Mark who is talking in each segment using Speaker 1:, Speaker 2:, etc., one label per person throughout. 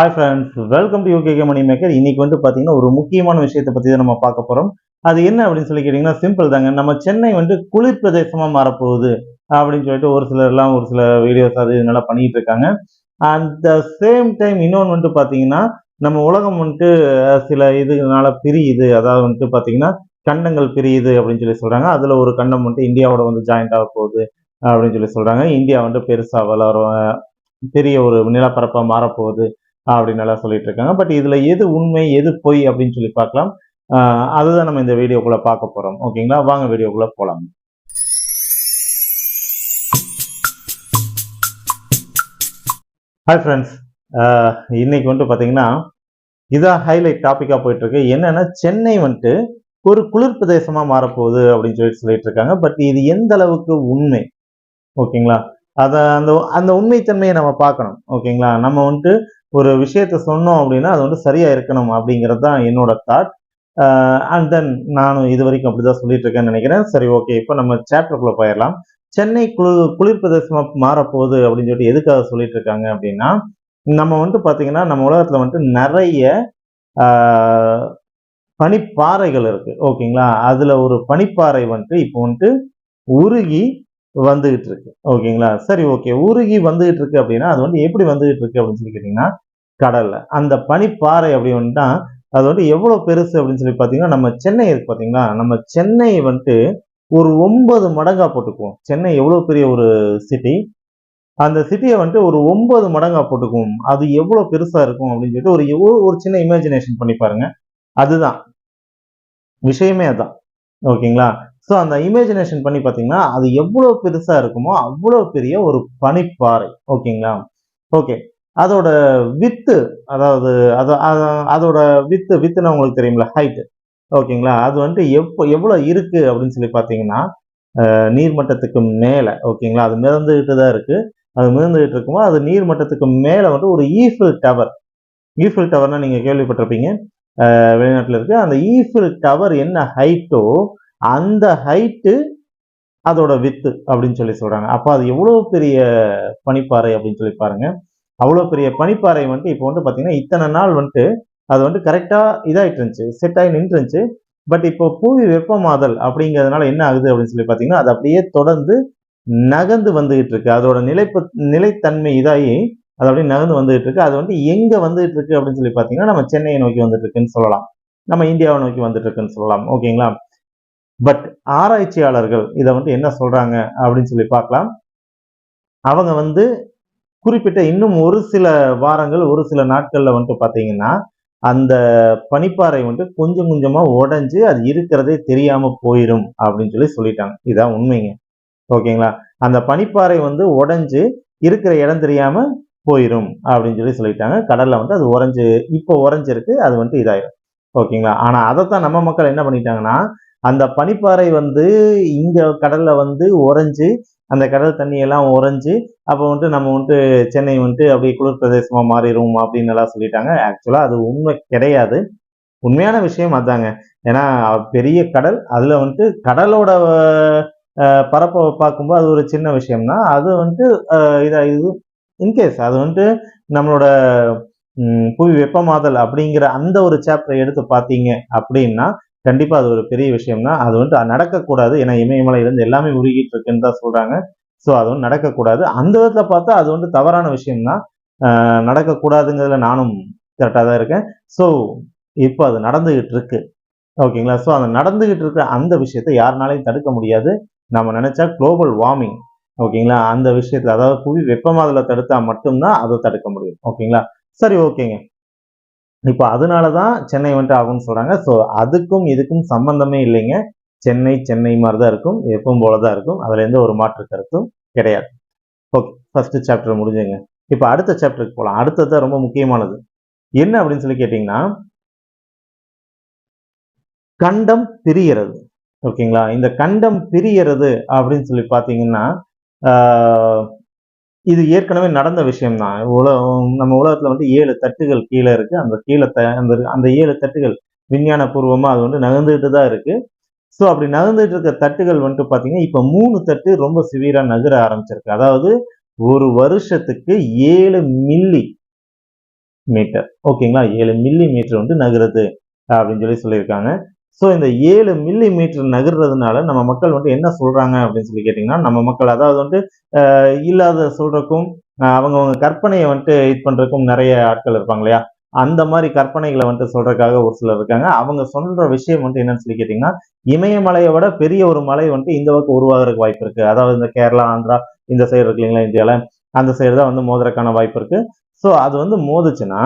Speaker 1: Hi friends welcome to UK money maker இன்னைக்கு வந்து பார்த்தீங்கன்னா ஒரு முக்கியமான விஷயத்தை பற்றி தான் நம்ம பார்க்க போகிறோம் அது என்ன அப்படின்னு சொல்லி கேட்டிங்கன்னா சிம்பிள் தாங்க. நம்ம சென்னை வந்து குளிர் பிரதேசமாக மாறப்போகுது அப்படின்னு சொல்லிட்டு ஒரு சிலர்லாம் ஒரு சில வீடியோஸ் அது இதெல்லாம் பண்ணிகிட்டு இருக்காங்க. அந்த சேம் டைம் இன்னொன்று வந்துட்டு பார்த்தீங்கன்னா நம்ம உலகம் வந்துட்டு சில இதுனால பிரியுது. அதாவது வந்துட்டு பார்த்தீங்கன்னா கண்டங்கள் பிரியுது அப்படின்னு சொல்லி சொல்கிறாங்க அதில் ஒரு கண்டம் வந்துட்டு இந்தியாவோட வந்து ஜாயிண்ட் ஆக போகுது அப்படின்னு சொல்லி சொல்கிறாங்க இந்தியா வந்துட்டு பெருசாக வளரும் பெரிய ஒரு நிலப்பரப்பாக மாறப்போகுது. அப்படின்னு எல்லாம் சொல்லிட்டு இருக்காங்க பட் இதுல எது உண்மை எது பொய் அப்படின்னு சொல்லி பார்க்கலாம். அதுதான் நம்ம இந்த வீடியோக்குள்ள பார்க்க போறோம். ஓகேங்களா வாங்க வீடியோக்குள்ள போலாம். ஹாய் ஃப்ரெண்ட்ஸ் இன்னைக்கு வந்துட்டு பார்த்தீங்கன்னா இதான் ஹைலைட் டாப்பிக்காக போயிட்டு இருக்கு என்னன்னா சென்னை வந்துட்டு ஒரு குளிர் பிரதேசமா மாறப்போகுது அப்படின்னு சொல்லிட்டு சொல்லிட்டு இருக்காங்க பட் இது எந்த அளவுக்கு உண்மை? ஓகேங்களா அதை அந்த அந்த உண்மைத்தன்மையை நம்ம பார்க்கணும். ஓகேங்களா நம்ம வந்துட்டு ஒரு விஷயத்த சொன்னோம் அப்படின்னா அது வந்து சரியா இருக்கணும் அப்படிங்கிறது தான் என்னோட தாட் அண்ட் தென் நானும் இது வரைக்கும் அப்படிதான் சொல்லிட்டு இருக்கேன்னு நினைக்கிறேன். சரி ஓகே இப்போ நம்ம சாப்டருக்குள்ள போயிடலாம். சென்னை குளிர் குளிர் பிரதேசமாக மாறப்போகுது அப்படின்னு சொல்லிட்டு எதுக்காக சொல்லிட்டு இருக்காங்க அப்படின்னா நம்ம வந்துட்டு பாத்தீங்கன்னா நம்ம உலகத்துல வந்துட்டு நிறைய பனிப்பாறைகள் இருக்கு. ஓகேங்களா அதுல ஒரு பனிப்பாறை வந்துட்டு இப்போ வந்துட்டு உருகி வந்துகிட்டு இருக்கு ஓகேங்களா? சரி ஓகே. உருகி வந்துகிட்டு இருக்கு அப்படின்னா அது வந்து எப்படி வந்துகிட்டு இருக்கு அப்படின்னு சொல்லி கேட்டீங்கன்னா கடல்ல. அந்த பனிப்பாறை அப்படி வந்துட்டா அது வந்து எவ்வளவு பெருசு அப்படின்னு சொல்லி பாத்தீங்கன்னா நம்ம சென்னை இருக்கு பாத்தீங்களா நம்ம சென்னை வந்துட்டு ஒரு ஒன்பது மடங்கா போட்டுக்குவோம். சென்னை எவ்வளவு பெரிய ஒரு சிட்டி அந்த சிட்டியை வந்துட்டு ஒரு ஒன்பது மடங்கா போட்டுக்குவோம். அது எவ்வளவு பெருசா இருக்கும் அப்படின்னு சொல்லிட்டு ஒரு எவ்வளோ ஒரு சின்ன இமேஜினேஷன் பண்ணி பாருங்க. அதுதான். விஷயமே அதான். ஓகேங்களா? ஸோ அந்த இமேஜினேஷன் பண்ணி பார்த்தீங்கன்னா அது எவ்வளோ பெருசாக இருக்குமோ அவ்வளோ பெரிய ஒரு பனிப்பாறை. ஓகேங்களா? ஓகே அதோட வித்து அதாவது அது அது- அதோட வித்து வித்துனா உங்களுக்கு தெரியுமில்ல ஹைட்டு ஓகேங்களா? அது வந்துட்டு எப்போ எவ்வளோ இருக்குது அப்படின்னு சொல்லி பார்த்தீங்கன்னா நீர்மட்டத்துக்கு மேலே. ஓகேங்களா? அது மிதந்துக்கிட்டு தான் இருக்குது அது மிதந்துக்கிட்டு இருக்குமோ அது நீர்மட்டத்துக்கு மேலே வந்துட்டு ஒரு ஈஃபில் டவர் ஈஃபில் டவர்னால் நீங்கள் கேள்விப்பட்டிருப்பீங்க. வெளிநாட்டில் இருக்குது அந்த ஈஃபில் டவர் என்ன ஹைட்டோ அந்த ஹைட்டு அதோட வித்து அப்படின்னு சொல்லி சொல்கிறாங்க அப்போ அது எவ்வளோ பெரிய பனிப்பாறை அப்படின்னு சொல்லி பாருங்க. அவ்வளோ பெரிய பனிப்பாறை வந்துட்டு இப்போ வந்து பார்த்தீங்கன்னா இத்தனை நாள் வந்துட்டு அது வந்து கரெக்டாக இதாயிட்டு இருந்துச்சு. செட் ஆகி நின்றுச்சு பட் இப்போ புவி வெப்பமாதல் அப்படிங்கிறதுனால என்ன ஆகுது அப்படின்னு சொல்லி பார்த்தீங்கன்னா அது அப்படியே தொடர்ந்து நகர்ந்து வந்துகிட்டு இருக்கு. அதோட நிலைப்பு நிலைத்தன்மை இதாகி அது அப்படியே நகர்ந்து வந்துகிட்டு இருக்கு. அது வந்து எங்கே வந்துகிட்டு இருக்கு அப்படின்னு சொல்லி பார்த்தீங்கன்னா நம்ம சென்னையை நோக்கி வந்துட்டு இருக்குன்னு சொல்லலாம். நம்ம இந்தியாவை நோக்கி வந்துட்டு இருக்குன்னு சொல்லலாம். ஓகேங்களா? பட் ஆராய்ச்சியாளர்கள் இதை வந்து என்ன சொல்றாங்க அப்படின்னு சொல்லி பார்க்கலாம். அவங்க வந்து குறிப்பிட்ட இன்னும் ஒரு சில வாரங்கள் ஒரு சில நாட்கள்ல வந்துட்டு பார்த்தீங்கன்னா அந்த பனிப்பாறை வந்து கொஞ்சம் கொஞ்சமா உடஞ்சி அது இருக்கிறதே தெரியாம போயிடும் அப்படின்னு சொல்லி சொல்லிட்டாங்க. இதான் உண்மைங்க. ஓகேங்களா? அந்த பனிப்பாறை வந்து உடஞ்சி இருக்கிற இடம் தெரியாம போயிடும் அப்படின்னு சொல்லி சொல்லிட்டாங்க. கடல்ல வந்து அது உறைஞ்சு இப்போ உறைஞ்சிருக்கு அது வந்துட்டு இதாயிரும். ஓகேங்களா? ஆனா அதைத்தான் நம்ம மக்கள் என்ன பண்ணிட்டாங்கன்னா அந்த பனிப்பாறை வந்து இங்க கடல்ல வந்து உறைஞ்சு அந்த கடல் தண்ணியெல்லாம் உறைஞ்சு அப்போ வந்துட்டு நம்ம வந்துட்டு சென்னை வந்துட்டு அப்படியே குளிர் பிரதேசமா மாறிடும் அப்படின்னு எல்லாம் சொல்லிட்டாங்க. ஆக்சுவலா அது உண்மை கிடையாது. உண்மையான விஷயம் அதாங்க. ஏன்னா பெரிய கடல் அதுல வந்துட்டு கடலோட பரப்பை பார்க்கும்போது அது ஒரு சின்ன விஷயம்தான் அது வந்துட்டு இதாக இது இன்கேஸ் அது வந்துட்டு நம்மளோட புவி வெப்பமாதல் அப்படிங்கிற அந்த ஒரு சாப்டர் எடுத்து பார்த்தீங்க அப்படின்னா கண்டிப்பா அது ஒரு பெரிய விஷயம் தான் அது வந்துட்டு நடக்கக்கூடாது. ஏன்னா இமயமலை இருந்து எல்லாமே உருகிட்டு இருக்குன்னு தான் சொல்றாங்க. ஸோ அது வந்து நடக்கக்கூடாது. அந்த விதத்தில் பார்த்தா அது வந்து தவறான விஷயம் தான் நடக்கக்கூடாதுங்கிறதுல நானும் கரெக்டாக தான் இருக்கேன். ஸோ இப்போ அது நடந்துகிட்டு இருக்கு ஓகேங்களா? ஸோ அந்த நடந்துகிட்டு இருக்கிற அந்த விஷயத்தை யாருனாலையும் தடுக்க முடியாது. நம்ம நினைச்சா குளோபல் வார்மிங் ஓகேங்களா? அந்த விஷயத்தில் அதாவது புவி வெப்பமாதலை தடுத்தா மட்டும்தான் அதை தடுக்க முடியும். ஓகேங்களா? சரி ஓகேங்க. இப்போ அதனால தான் சென்னை வந்துட்டு ஆகும்னு சொல்கிறாங்க ஸோ அதுக்கும் இதுக்கும் சம்பந்தமே இல்லைங்க. சென்னை சென்னை மாதிரி தான் இருக்கும். எப்பவும் போல தான் இருக்கும். அதில் எந்த ஒரு மாற்று கருத்தும் கிடையாது. ஓகே ஃபஸ்ட்டு சாப்டர் முடிஞ்சுங்க இப்போ அடுத்த சாப்டருக்கு போகலாம் அடுத்தது ரொம்ப முக்கியமானது. என்ன அப்படின்னு சொல்லி கேட்டிங்கன்னா கண்டம் பிரியறது ஓகேங்களா இந்த கண்டம் பிரியறது அப்படின்னு சொல்லி பார்த்தீங்கன்னா இது ஏற்கனவே நடந்த விஷயம் தான் உலகம் நம்ம உலகத்துல வந்து ஏழு தட்டுகள் கீழே இருக்கு. அந்த கீழே த அந்த அந்த ஏழு தட்டுகள் விஞ்ஞான பூர்வமா அது வந்து நகர்ந்துகிட்டு தான் இருக்கு. ஸோ அப்படி நகர்ந்துட்டு இருக்க தட்டுகள் வந்துட்டு பார்த்தீங்கன்னா இப்போ மூணு தட்டு ரொம்ப சிவியராக நகர ஆரம்பிச்சிருக்கு. அதாவது ஒரு வருஷத்துக்கு ஏழு மில்லி மீட்டர் ஓகேங்களா ஏழு மில்லி மீட்டர் வந்து நகருது அப்படின்னு சொல்லி சொல்லியிருக்காங்க. ஸோ இந்த ஏழு மில்லி மீட்டர் நகர்றதுனால நம்ம மக்கள் வந்து என்ன சொல்றாங்க அப்படின்னு சொல்லி கேட்டிங்கன்னா நம்ம மக்கள் அதாவது வந்து இல்லாத சொல்கிறக்கும் அவங்கவுங்க கற்பனையை வந்துட்டு இது பண்றதுக்கும் நிறைய ஆட்கள் இருப்பாங்க இல்லையா? அந்த மாதிரி கற்பனைகளை வந்துட்டு சொல்றதுக்காக ஒரு சிலர் இருக்காங்க. அவங்க சொல்ற விஷயம் வந்துட்டு என்னன்னு சொல்லி கேட்டிங்கன்னா இமயமலையை விட பெரிய ஒரு மலை வந்துட்டு இந்த பக்கம் உருவாகிறதுக்கு வாய்ப்பு இருக்கு. அதாவது இந்த கேரளா ஆந்திரா இந்த சைடு இருக்கு இல்லைங்களா இந்தியாவில் அந்த சைடு தான் வந்து மோதுறதுக்கான வாய்ப்பு இருக்கு. ஸோ அது வந்து மோதுச்சுன்னா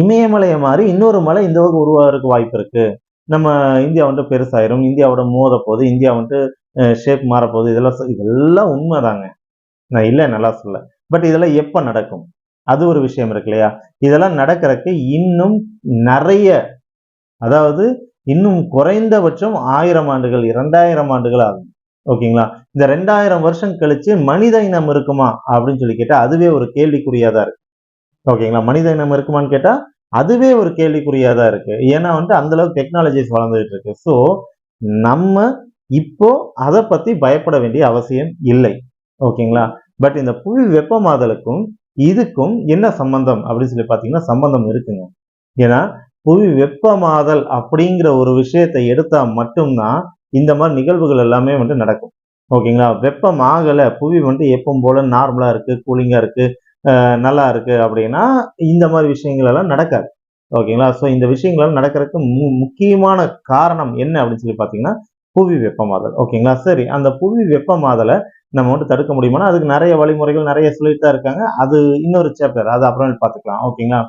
Speaker 1: இமயமலையை மாதிரி இன்னொரு மலை இந்த பக்கம் உருவாகிறதுக்கு வாய்ப்பு இருக்கு. நம்ம இந்தியா வந்துட்டு பெருசாயிரும். இந்தியாவோட மோத போது இந்தியா வந்துட்டு ஷேப் மாற போகுது இதெல்லாம் இதெல்லாம் உண்மைதாங்க. நான் இல்லை நல்லா சொல்ல பட் இதெல்லாம் எப்போ நடக்கும்? அது ஒரு விஷயம் இருக்கு இல்லையா? இதெல்லாம் நடக்கிறதுக்கு இன்னும் நிறைய அதாவது இன்னும் குறைந்தபட்சம் ஆயிரம் ஆண்டுகள் இரண்டாயிரம் ஆண்டுகள் ஆகும். ஓகேங்களா? இந்த ரெண்டாயிரம் வருஷம் கழிச்சு மனித இனம் இருக்குமா? அப்படின்னு சொல்லி கேட்டால் அதுவே ஒரு கேள்விக்குறியா தான் இருக்கு. ஓகேங்களா மனித இனம் இருக்குமான்னு கேட்டால் அதுவே ஒரு கேள்விக்குறியாக தான் இருக்குது ஏன்னா வந்துட்டு அந்தளவுக்கு டெக்னாலஜிஸ் வளர்ந்துகிட்டு இருக்கு. ஸோ நம்ம இப்போ அதை பற்றி பயப்பட வேண்டிய அவசியம் இல்லை. ஓகேங்களா பட் இந்த புவி வெப்பமாதலுக்கும் இதுக்கும் என்ன சம்பந்தம்? அப்படின்னு சொல்லி பார்த்தீங்கன்னா சம்பந்தம் இருக்குங்க. ஏன்னா புவி வெப்பமாதல் அப்படிங்கிற ஒரு விஷயத்தை எடுத்தால் மட்டும்தான் இந்த மாதிரி நிகழ்வுகள் எல்லாமே வந்து நடக்கும். ஓகேங்களா வெப்பம் ஆகலை புவி வந்துட்டு எப்பவும் போல நார்மலாக இருக்குது கூலிங்காக இருக்குது நல்லா இருக்குது அப்படின்னா இந்த மாதிரி விஷயங்கள் எல்லாம் நடக்காது. ஓகேங்களா? ஸோ இந்த விஷயங்கள் நடக்கிறதுக்கு மு முக்கியமான காரணம் என்ன அப்படின்னு சொல்லி பார்த்தீங்கன்னா புவி வெப்பமாதல். ஓகேங்களா? சரி அந்த புவி வெப்பமாதலை நம்ம வந்து தடுக்க முடியுமானா அதுக்கு நிறைய வழிமுறைகள் நிறைய சொல்லிட்டு தான் இருக்காங்க. அது இன்னொரு சாப்டர் அது அப்புறம் பார்த்துக்கலாம். ஓகேங்களா?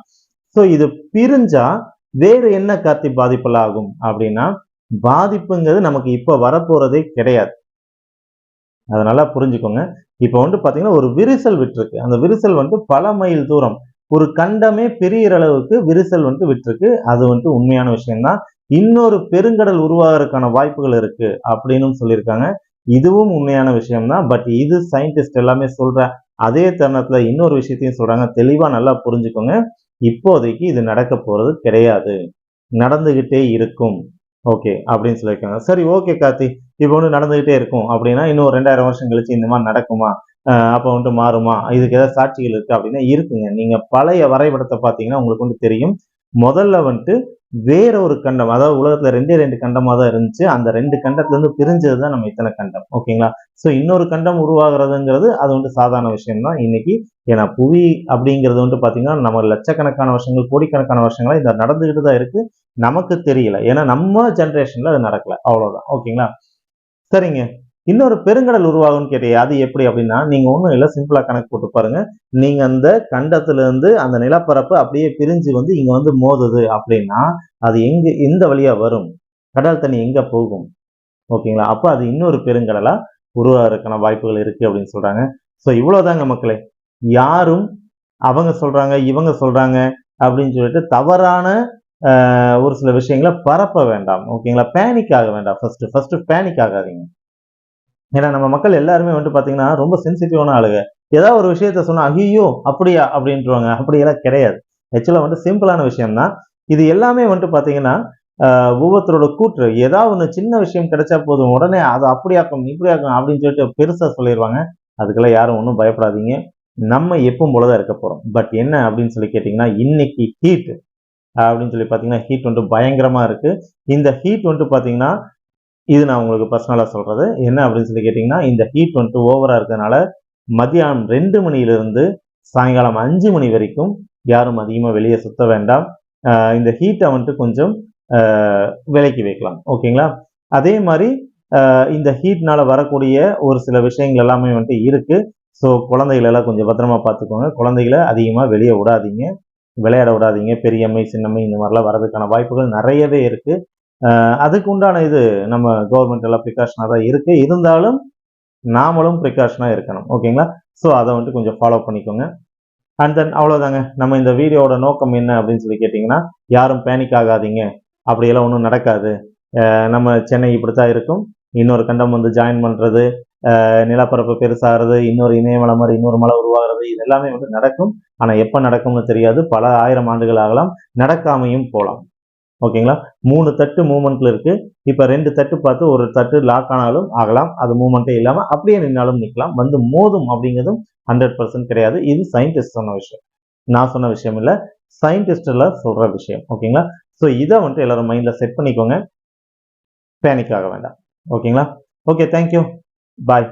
Speaker 1: ஸோ இது பிரிஞ்சா வேறு என்ன காத்தி பாதிப்புலாம் ஆகும் அப்படின்னா பாதிப்புங்கிறது நமக்கு இப்போ வரப்போறதே கிடையாது. அதை நல்லா புரிஞ்சுக்கோங்க. இப்போ வந்து பார்த்தீங்கன்னா ஒரு விரிசல் விட்டுருக்கு. அந்த விரிசல் வந்து பல மைல் தூரம். ஒரு கண்டமே பெரிய அளவுக்கு விரிசல் வந்து விட்டுருக்கு. அது வந்து உண்மையான விஷயம்தான். இன்னொரு பெருங்கடல் உருவாகிறதுக்கான வாய்ப்புகள் இருக்கு அப்படின்னு சொல்லியிருக்காங்க. இதுவும் உண்மையான விஷயம்தான். பட் இது சயின்டிஸ்ட் எல்லாமே சொல்ற அதே தருணத்துல இன்னொரு விஷயத்தையும் சொல்றாங்க. தெளிவா நல்லா புரிஞ்சுக்கோங்க. இப்போதைக்கு இது நடக்க போறது கிடையாது. நடந்துகிட்டே இருக்கும். ஓகே அப்படின்னு சொல்லியிருக்காங்க. சரி ஓகே கார்த்தி. இப்போ வந்து நடந்துகிட்டே இருக்கும். அப்படின்னா இன்னும் ரெண்டாயிரம் வருஷம் கழிச்சு இந்த மாதிரி நடக்குமா? அப்போ வந்துட்டு மாறுமா? இதுக்கு ஏதாவது சாட்சிகள் இருக்கு அப்படின்னா இருக்குங்க. நீங்க பழைய வரைபடத்தை பார்த்தீங்கன்னா உங்களுக்கு வந்து தெரியும். முதல்ல வந்துட்டு வேற ஒரு கண்டம் அதாவது உலகத்துல ரெண்டே ரெண்டு கண்டமாக தான் இருந்துச்சு. அந்த ரெண்டு கண்டத்துல இருந்து பிரிஞ்சது தான் நம்ம இத்தனை கண்டம். ஓகேங்களா? ஸோ இன்னொரு கண்டம் உருவாகிறதுங்கிறது அது வந்து சாதாரண விஷயம் தான். இன்னைக்கு ஏன்னா புவி அப்படிங்கிறது வந்து பார்த்தீங்கன்னா நம்ம லட்சக்கணக்கான வருஷங்கள் கோடிக்கணக்கான வருஷங்களா இந்த நடந்துகிட்டு தான் இருக்கு. நமக்கு தெரியல. ஏன்னா நம்ம ஜென்ரேஷன்ல அது நடக்கல. அவ்வளவுதான். ஓகேங்களா சரிங்க. இன்னொரு பெருங்கடல் உருவாகும்னு கேட்டீங்க. அது எப்படி அப்படின்னா நீங்க ஒன்றும் இல்லை. சிம்பிளா கணக்கு போட்டு பாருங்க. நீங்க அந்த கண்டத்துல இருந்து அந்த நிலப்பரப்பு அப்படியே பிரிஞ்சு வந்து இங்க வந்து மோதுது அப்படின்னா அது எங்க எந்த வழியா வரும்? கடல் தண்ணி எங்க போகும்? ஓகேங்களா அப்போ அது இன்னொரு பெருங்கடலா உருவாகிறதுக்கான வாய்ப்புகள் இருக்கு அப்படின்னு சொல்றாங்க. ஸோ இவ்வளவுதாங்க மக்களே. யாரும் அவங்க சொல்றாங்க இவங்க சொல்றாங்க அப்படின்னு சொல்லிட்டு தவறான ஒரு சில விஷயங்களை பரப்ப வேண்டாம் ஓகேங்களா? பேனிக் ஆக வேண்டாம் ஃபர்ஸ்ட் ஃபர்ஸ்ட் பேனிக் ஆகாதீங்க. ஏன்னா நம்ம மக்கள் எல்லாருமே வந்துட்டு பாத்தீங்கன்னா ரொம்ப சென்சிட்டிவான ஆளுங்க. ஏதாவது ஒரு விஷயத்த சொன்னா ஐயோ அப்படியா? அப்படின்றவாங்க அப்படியெல்லாம் கிடையாது. ஆக்சுவலா வந்து சிம்பிளான விஷயம் தான் இது எல்லாமே வந்துட்டு பாத்தீங்கன்னா ஒவ்வொருத்தரோட கூற்று. ஏதாவது ஒன்று சின்ன விஷயம் கிடைச்சா போதும் உடனே அது அப்படியாக்கும் இப்படியாக்கும் அப்படின்னு சொல்லிட்டு பெருசா சொல்லிடுவாங்க அதுக்கெல்லாம் யாரும் ஒன்றும் பயப்படாதீங்க. நம்ம எப்பவும் போலதான் இருக்க போறோம். பட் என்ன அப்படின்னு சொல்லி கேட்டிங்கன்னா இன்னைக்கு ஹீட் அப்படின்னு சொல்லி பார்த்தீங்கன்னா ஹீட் வந்துட்டு பயங்கரமாக இருக்குது இந்த ஹீட் வந்துட்டு பார்த்தீங்கன்னா இது நான் உங்களுக்கு பர்சனலாக சொல்கிறது என்ன அப்படின்னு சொல்லி கேட்டிங்கன்னா இந்த ஹீட் வந்துட்டு ஓவராக இருக்கிறதுனால மதியானம் ரெண்டு மணியிலிருந்து சாயங்காலம் அஞ்சு மணி வரைக்கும் யாரும் அதிகமாக வெளியே சுத்த வேண்டாம். இந்த ஹீட்டை வந்துட்டு கொஞ்சம் விலைக்கு விலக்கி வைக்கலாம். ஓகேங்களா அதே மாதிரி இந்த ஹீட்னால வரக்கூடிய ஒரு சில விஷயங்கள் எல்லாமே வந்துட்டு இருக்குது ஸோ குழந்தைகளெல்லாம் கொஞ்சம் பத்திரமா பார்த்துக்கோங்க. குழந்தைகளை அதிகமாக வெளியே விடாதீங்க. விளையாட விடாதீங்க. பெரியம்மை சின்னம்மை இந்த மாதிரிலாம் வர்றதுக்கான வாய்ப்புகள் நிறையவே இருக்குது அதுக்கு உண்டான இது நம்ம கவர்மெண்ட் எல்லாம் ப்ரிகாஷனாக தான் இருக்குது இருந்தாலும் நாமளும் ப்ரிகாஷனாக இருக்கணும். ஓகேங்களா? ஸோ அதை வந்துட்டு கொஞ்சம் ஃபாலோ பண்ணிக்கோங்க. அண்ட் தென் அவ்வளோதாங்க நம்ம இந்த வீடியோவோட நோக்கம் என்ன அப்படின்னு சொல்லி கேட்டிங்கன்னா யாரும் பேனிக் ஆகாதீங்க. அப்படியெல்லாம் ஒன்றும் நடக்காது. நம்ம சென்னை இப்படித்தான் இருக்கும். இன்னொரு கண்டம் வந்து ஜாயின் பண்ணுறது நிலப்பரப்பு பெருசாகிறது இன்னொரு இணையமலை மாதிரி இன்னொரு மலை உருவாகிறது இது எல்லாமே வந்து நடக்கும். ஆனால் எப்போ நடக்கும்னு தெரியாது. பல ஆயிரம் ஆண்டுகள் ஆகலாம். நடக்காமையும் போகலாம் ஓகேங்களா? மூணு தட்டு மூமெண்ட்ல இருக்கு. இப்போ ரெண்டு தட்டு பார்த்து ஒரு தட்டு லாக் ஆனாலும் ஆகலாம். அது மூமெண்ட்டே இல்லாமல் அப்படியே நின்னாலும் நிற்கலாம் வந்து மோதும் அப்படிங்கிறதும் ஹண்ட்ரட் பர்சன்ட் கிடையாது. இது சயின்டிஸ்ட் சொன்ன விஷயம். நான் சொன்ன விஷயம் இல்லை. சயின்டிஸ்டில் சொல்கிற விஷயம். ஓகேங்களா? ஸோ இதை வந்துட்டு எல்லாரும் மைண்டில் செட் பண்ணிக்கோங்க. பேனிக் ஆக வேண்டாம். ஓகேங்களா? Okay thank you bye